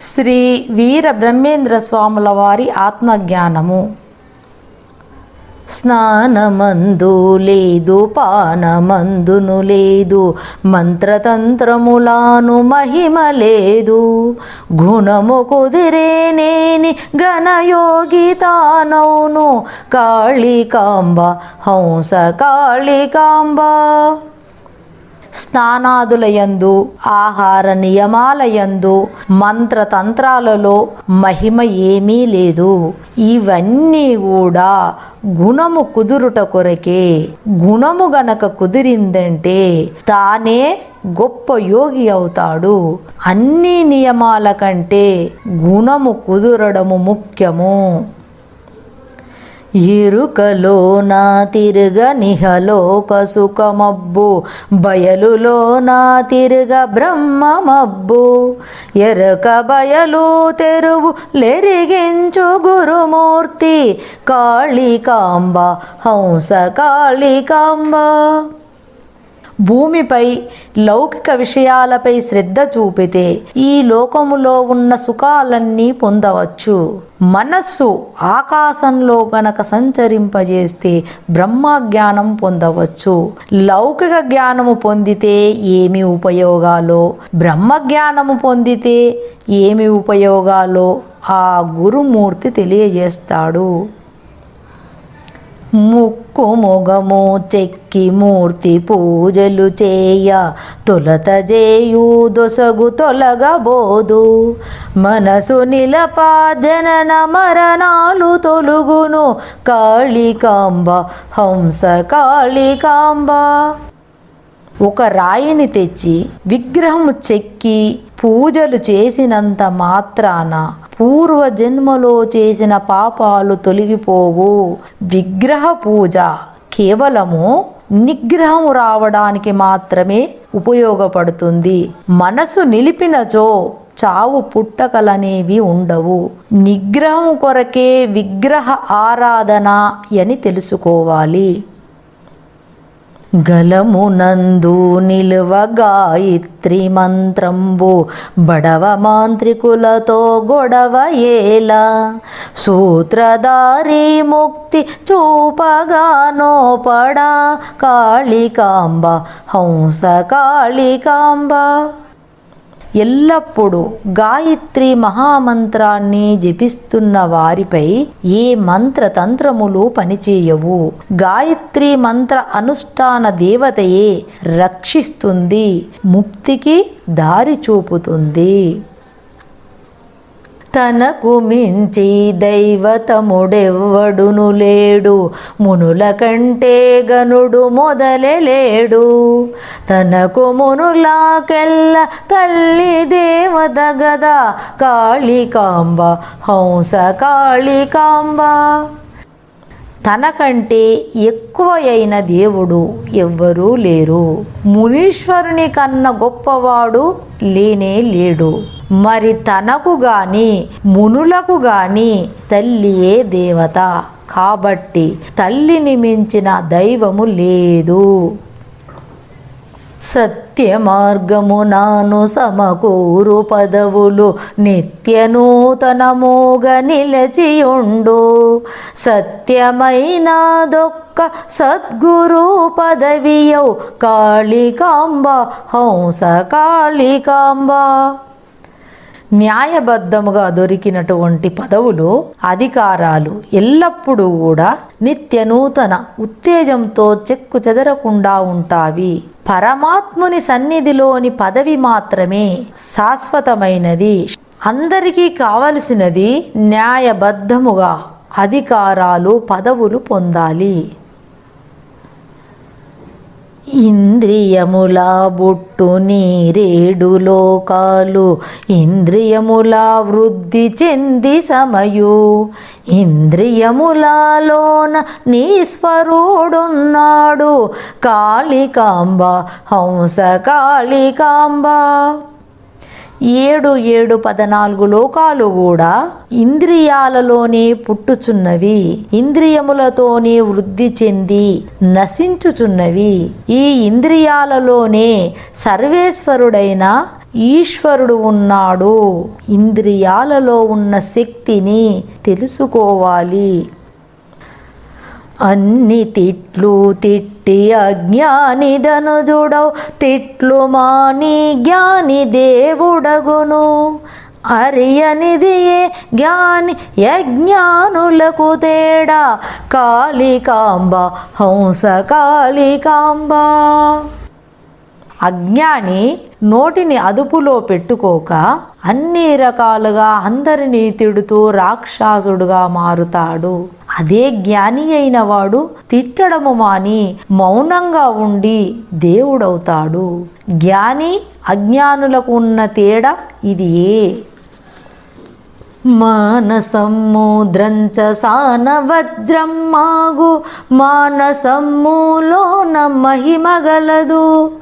శ్రీ వీర బ్రహ్మేంద్ర స్వాముల వారి ఆత్మజ్ఞానము. స్నానమందు లేదు పానమందును లేదు మంత్రతంత్రములాను మహిమ లేదు. గుణము కుదిరేనేని ఘనయోగి తానౌను కాళికాంబ హంస కాళికాంబ. స్నానాదులయందు ఆహార నియమాలయందు మంత్రతంత్రాలలో మహిమ ఏమీ లేదు. ఇవన్నీ కూడా గుణము కుదురుట కొరకే. గుణము గనక కుదిరిందంటే తానే గొప్ప యోగి అవుతాడు. అన్ని నియమాల కంటే గుణము కుదురడము ముఖ్యము. ఇరుకలో నా తిరుగ నిహలోక సుఖమబ్బు బయలులో నా తిరుగ బ్రహ్మమబ్బు. ఎరక బయలు తెరువు లెరిగించు గురుమూర్తి కాళికాంబ హంస కాళికాంబ. భూమిపై లౌకిక విషయాలపై శ్రద్ధ చూపితే ఈ లోకములో ఉన్న సుఖాలన్నీ పొందవచ్చు. మనస్సు ఆకాశంలో గనక సంచరింపజేస్తే బ్రహ్మజ్ఞానం పొందవచ్చు. లౌకిక జ్ఞానము పొందితే ఏమి ఉపయోగాలో? బ్రహ్మజ్ఞానము పొందితే ఏమి ఉపయోగాలో? ఆ గురుమూర్తి తెలియజేస్తాడు. ముక్కు మొగము చెక్కి మూర్తి పూజలు చేయ. తొలత చేయు దొసగు తొలగబోదు. మనసు నిలప జనన మరణాలు తొలుగును. కాళికాంబ హంస కాళికాంబ. ఒక రాయిని తెచ్చి విగ్రహము చెక్కి పూజలు చేసినంత మాత్రాన పూర్వ జన్మలో చేసిన పాపాలు తొలగిపోవు. విగ్రహ పూజ కేవలము నిగ్రహం రావడానికి మాత్రమే ఉపయోగపడుతుంది. మనసు నిలిపినచో చావు పుట్టకలనేవి ఉండవు. నిగ్రహం కొరకే విగ్రహ ఆరాధన అని తెలుసుకోవాలి. గలమునందు నిలువ గాయత్రి మంత్రంబు బడవ మాంత్రికులతో గొడవ ఏలా. సూత్రధారి ముక్తి చూపగానో పడా కాళికాంబ హంస కాళికాంబ. ఎల్లప్పుడూ గాయత్రి మహామంత్రాన్ని జపిస్తున్న వారిపై ఏ మంత్రతంత్రములు పనిచేయవు. గాయత్రి మంత్ర అనుష్ఠాన దేవతయే రక్షిస్తుంది ముక్తికి దారి చూపుతుంది. తనకు మించి దైవతముడెవ్వడును లేడు. మునుల కంటే గనుడు మొదలలేడు తనకు మునులాకెల్ల తల్లి దేవత గదా. కాళికాంబ హంస కాళికాంబ. తనకంటే ఎక్కువ అయిన దేవుడు ఎవ్వరూ లేరు. మునీశ్వరుని కన్న గొప్పవాడు లేనే లేడు. మరి తనకు గాని మునులకు గాని తల్లియే దేవత? కాబట్టి తల్లిని మించిన దైవము లేదు. సత్య మార్గము నాను సమకూరు పదవులు నిత్య నూతనముగ నిలచియుండు. సత్యమైనదొక్క సద్గురు పదవియౌ కాళికాంబ హంస కాళికాంబ. న్యాయబద్ధముగా దొరికినటువంటి పదవులు అధికారాలు ఎల్లప్పుడూ కూడా నిత్య నూతన ఉత్తేజంతో చెక్కు చెదరకుండా ఉంటావి. పరమాత్ముని సన్నిధిలోని పదవి మాత్రమే శాశ్వతమైనది. అందరికీ కావలసినది న్యాయబద్ధముగా అధికారాలు పదవులు పొందాలి. ఇంద్రియముల బుట్టు నీరేడు లోకాలు ఇంద్రియముల వృద్ధి చెంది సమయు. ఇంద్రియములలోన నీ స్వరుడున్నాడు. కాళికాంబ హంస కాళికాంబ. ఏడు ఏడు పద్నాలుగు లోకాలు కూడా ఇంద్రియాలలోనే పుట్టుచున్నవి. ఇంద్రియములతోనే వృద్ధి చెంది నశించుచున్నవి. ఈ ఇంద్రియాలలోనే సర్వేశ్వరుడైన ఈశ్వరుడు ఉన్నాడు. ఇంద్రియాలలో ఉన్న శక్తిని తెలుసుకోవాలి. అన్ని తిట్లు తిట్టి అజ్ఞానిదను జుడవు తిట్లు మాని జ్ఞాని దేవుడగును. అరియనిది ఏ జ్ఞాని యజ్ఞానులకు తేడా? కాళికాంబ హంస కాళికాంబ. అజ్ఞాని నోటిని అదుపులో పెట్టుకోక అన్ని రకాలుగా అందరినీ తిడుతూ రాక్షసుడుగా మారుతాడు. అదే జ్ఞాని అయిన వాడు తిట్టడము మాని మౌనంగా ఉండి దేవుడవుతాడు. జ్ఞాని అజ్ఞానులకు ఉన్న తేడా ఇది మానసమ్ముద్రంచ సాన వజ్రం మాగు మానసమ్ములోన మహిమగలదు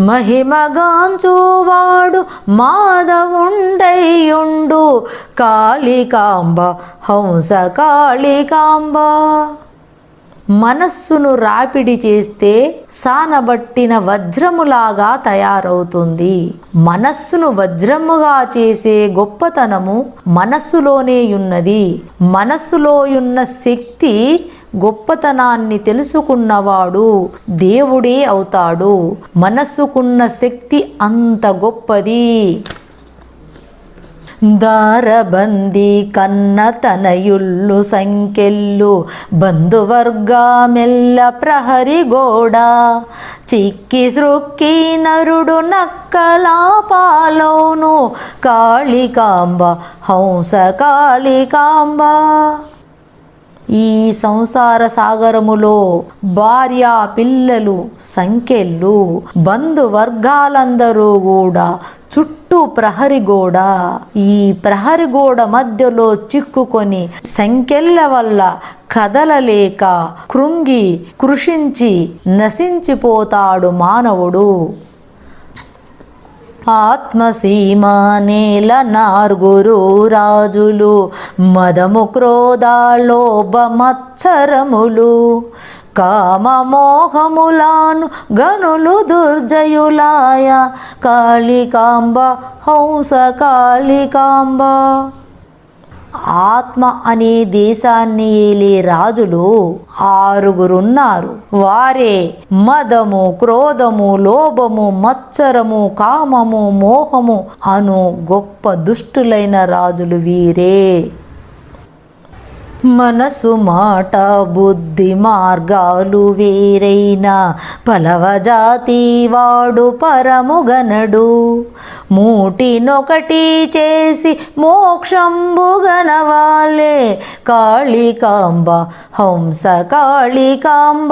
మహిమగాంచువాడు మాధవుండయుండు. కాళికాంబ హంస కాళికాంబ. మనస్సును రాపిడి చేస్తే సానబట్టిన వజ్రములాగా తయారవుతుంది. మనస్సును వజ్రముగా చేసే గొప్పతనము మనస్సులోనే ఉన్నది. మనస్సులో ఉన్న శక్తి గొప్పతనాన్ని తెలుసుకున్నవాడు దేవుడే అవుతాడు. మనస్సుకున్న శక్తి అంత గొప్పది. దారబంది కన్న తనయుల్లు సంకెళ్ళు బంధువర్గమెల్ల ప్రహరి గోడ. చిక్కి సృక్కి నరుడు నక్కలాపాలోను కాళికాంబ హంస కాళికాంబ. ఈ సంసార సాగరములో భార్య పిల్లలు సంఖ్యలు బంధువర్గాలందరూ కూడా చుట్టూ ప్రహరి గోడ. ఈ ప్రహరి గోడ మధ్యలో చిక్కుకొని సంఖ్యల వల్ల కదలలేక కృంగి కృషించి నశించిపోతాడు మానవుడు. ఆత్మసీమానేల నార్గురు రాజులు మదము క్రోధాలోభమత్సరములు కామమోహములాను గనులు దుర్జయులాయ కాళికాంబ హంస కాళికాంబ. ఆత్మ అనే దేశాన్ని ఏలే రాజులు ఆరుగురున్నారు. వారే మదము క్రోధము లోభము మత్సరము కామము మోహము అను గొప్ప దుష్టులైన రాజులు వీరే. మనసు మాట బుద్ధి మార్గాలు వేరైన పలవజాతి వాడు పరముగనడు. మూటినొకటి చేసి మోక్షంబుగనవాలే. కాళికాంబ హంస కాళికాంబ.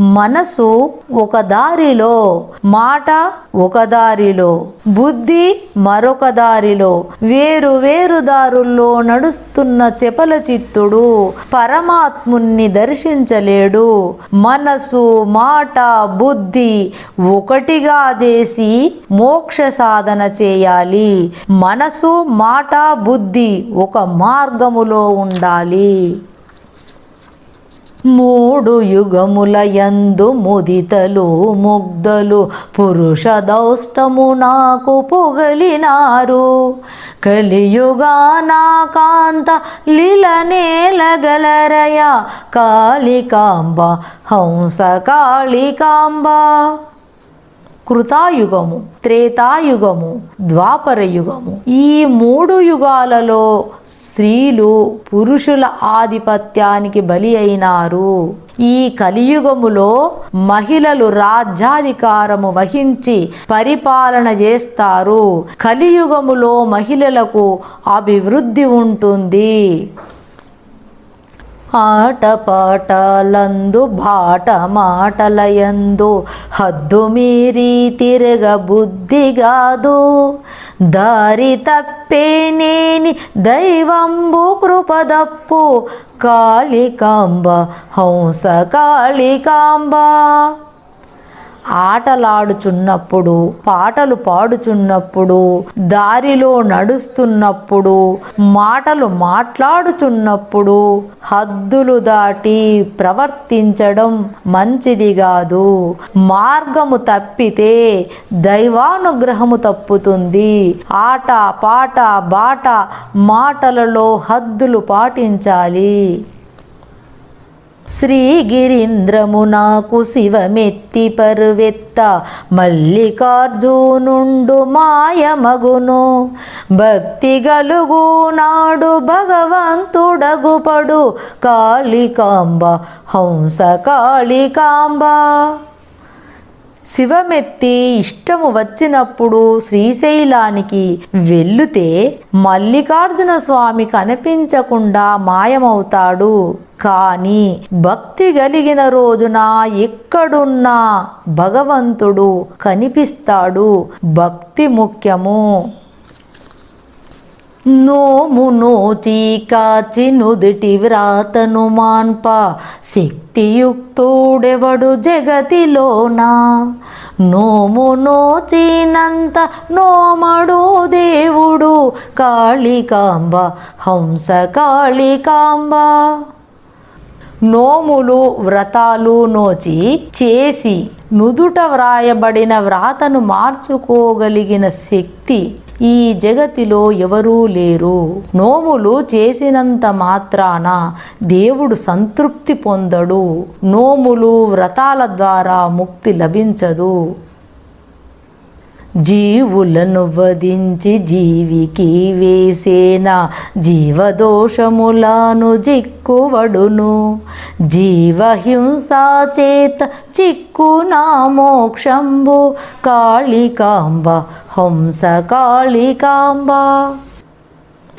మనసు ఒక దారిలో మాట ఒక దారిలో బుద్ధి మరొక దారిలో వేరు వేరు దారుల్లో నడుస్తున్న చెపల చిత్తుడు పరమాత్ముణ్ణి దర్శించలేడు. మనసు మాట బుద్ధి ఒకటిగా చేసి మోక్ష సాధన చేయాలి. మనసు మాట బుద్ధి ఒక మార్గములో ఉండాలి. మూడు యుగముల యందు ముదితలు ముగ్ధలు పురుష దౌష్టము నాకు పొగలినారు. కలియుగా నా కాంత లీలనేలగలరయ కాళికాంబ హంస కాళికాంబ. కృతాయుగము త్రేతాయుగము ద్వాపర యుగము ఈ మూడు యుగాలలో స్త్రీలు పురుషుల ఆధిపత్యానికి బలి అయినారు. ఈ కలియుగములో మహిళలు రాజ్యాధికారము వహించి పరిపాలన చేస్తారు. కలియుగములో మహిళలకు అభివృద్ధి ఉంటుంది. ఆటపాటలందు బాట మాటలయందు హద్దు మీరి తిరగ బుద్ధిగాదు దారి తప్పే నేని దైవంబు కృపదప్పు. కాళికాంబ హంస కాళికాంబ. ఆటలాడుచున్నప్పుడు పాటలు పాడుచున్నప్పుడు దారిలో నడుస్తున్నప్పుడు మాటలు మాట్లాడుచున్నప్పుడు హద్దులు దాటి ప్రవర్తించడం మంచిది కాదు. మార్గము తప్పితే దైవానుగ్రహము తప్పుతుంది. ఆట పాట బాట మాటలలో హద్దులు పాటించాలి. శ్రీగిరీంద్రము నాకు శివమెత్తి పరువెత్త మల్లికార్జునుండు మాయమగును. భక్తి గలుగు నాడు భగవంతుడగుపడు కాళికాంబ హంస కాళికాంబ. శివమెత్తి ఇష్టము వచ్చినప్పుడు శ్రీశైలానికి వెళ్ళుతే మల్లికార్జున స్వామి కనిపించకుండా మాయమవుతాడు. కానీ భక్తి కలిగిన రోజున ఎక్కడున్నా భగవంతుడు కనిపిస్తాడు. భక్తి ముఖ్యము. నోము నోచి కాచి నుదుటి వ్రాతను మాన్ప. శక్తియుక్తుడెవడు జగతిలోనా? నోము నోచినంత నోమడు దేవుడు. కాళికాంబ హంస కాళికాంబ. నోములు వ్రతాలు నోచి చేసి నుదుట వ్రాయబడిన వ్రాతను మార్చుకోగలిగిన శక్తి ఈ జగతిలో ఎవరూ లేరు. నోములు చేసినంత మాత్రాన దేవుడు సంతృప్తి పొందడు. నోములు వ్రతాల ద్వారా ముక్తి లభించదు. జీవులను వధించి జీవికి వేసేనా? జీవదోషములను జిక్కువడును. జీవహింసా చేత చిక్కునా మోక్షంబు. కాళికాంబ హంస కాళికాంబ.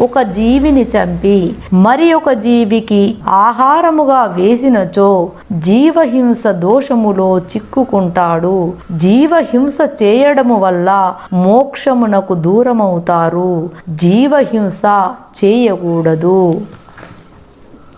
ఒక జీవిని చంపి మరి ఒక జీవికి ఆహారముగా వేసినచో జీవహింస దోషములో చిక్కుకుంటాడు. జీవహింస చేయడము వల్ల మోక్షమునకు దూరమవుతారు. జీవహింస చేయకూడదు.